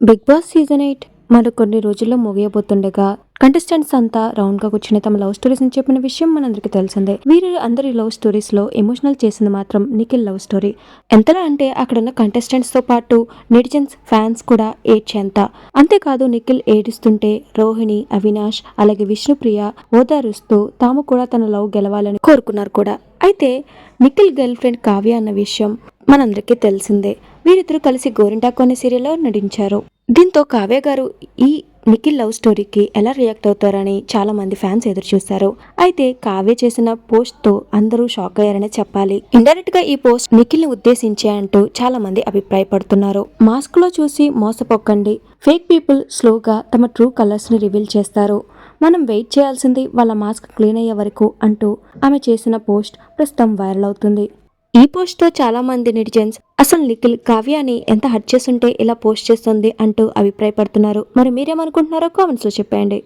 Big boss season eight మరి కొన్ని రోజుల్లో ముగియబోతుండగా కంటెస్టెంట్స్ అంతా రౌండ్గా కూర్చుని తమ లవ్ స్టోరీస్ అని చెప్పిన విషయం మనందరికీ తెలిసిందే. వీరి అందరి లవ్ స్టోరీస్లో ఎమోషనల్ చేసింది మాత్రం నిఖిల్ లవ్ స్టోరీ ఎంతలా అంటే అక్కడున్న కంటెస్టెంట్స్తో పాటు నెటిజన్స్ ఫ్యాన్స్ కూడా ఏడ్చేంత. అంతేకాదు నిఖిల్ ఏడుస్తుంటే రోహిణి అవినాష్ అలాగే విష్ణుప్రియ ఓదారుస్తూ తాము కూడా తన లవ్ గెలవాలని కోరుకున్నారు కూడా. అయితే నిఖిల్ గర్ల్ ఫ్రెండ్ కావ్య అన్న విషయం మనందరికీ తెలిసిందే. వీరిద్దరూ కలిసి గోరింటా అనే సీరియల్లో నటించారు. దీంతో కావ్య గారు ఈ నిఖిల్ లవ్ స్టోరీకి ఎలా రియాక్ట్ అవుతారని చాలా మంది ఫ్యాన్స్ ఎదురు చూశారు. అయితే కావ్య చేసిన పోస్ట్తో అందరూ షాక్ అయ్యారనే చెప్పాలి. ఇండైరెక్ట్గా ఈ పోస్ట్ నిఖిల్ని ఉద్దేశించే అంటూ చాలా మంది అభిప్రాయపడుతున్నారు. మాస్క్లో చూసి మోసపోకండి. ఫేక్ పీపుల్ స్లోగా తమ ట్రూ కలర్స్ని రివీల్ చేస్తారు. మనం వెయిట్ చేయాల్సింది వాళ్ళ మాస్క్ క్లీన్ అయ్యే వరకు అంటూ ఆమె చేసిన పోస్ట్ ప్రస్తుతం వైరల్ అవుతుంది. ఈ పోస్ట్తో చాలా మంది నెటిజన్స్ అసలు నిఖిల్ కావ్యాని ఎంత హర్ట్ చేస్తుంటే ఇలా పోస్ట్ చేస్తుంది అంటూ అభిప్రాయపడుతున్నారు. మరి మీరేమనుకుంటున్నారో కామెంట్స్లో చెప్పండి